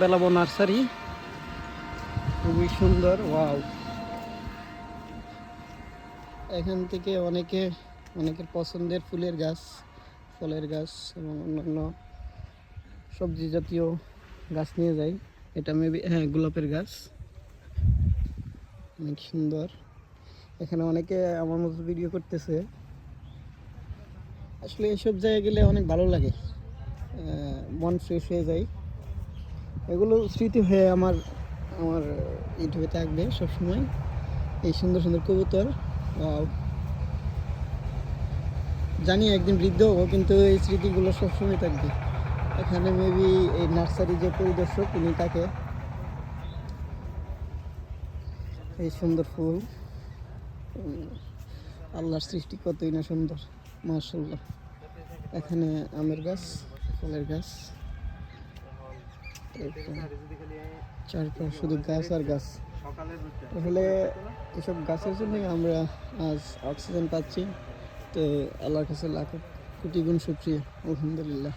Belabo nursery. খুবই সুন্দর, wow. এখান থেকে অনেকে, অনেকের পছন্দের ফুলের গাছ, ফলের গাছ এবং অন্যান্য সবজি জাতীয় গাছ নিয়ে যাই। এটা মেবি হ্যাঁ গোলাপের গাছ। অনেক সুন্দর। এখানে অনেকে আমার মতো ভিডিও করতেছে। আসলে এইসব জায়গায় গেলে অনেক ভালো লাগে। মন ফ্রেশ হয়ে যায়। এগুলো স্মৃতি হয়ে আমার আমার ইউটিউবে থাকবে সবসময়। এই সুন্দর সুন্দর কবুতর. জানি একদিন বৃদ্ধ হব, কিন্তু এই স্মৃতিগুলো সবসময় থাকবে। এখানে মেবি এই নার্সারি যে পরিদর্শক, উনি তাকে এই সুন্দর ফুল। আল্লাহর সৃষ্টি কতই না সুন্দর মার্শাল্লাহ এখানে আমের গাছ, ফলের গাছ। চারপাশ শুধু গাছ আর গাছ। আসলে এসব গাছের জন্যই আমরা আজ অক্সিজেন পাচ্ছি। তো আল্লাহর কাছে লাখ কোটি গুণ সুপ্রিয় আলহামদুলিল্লাহ।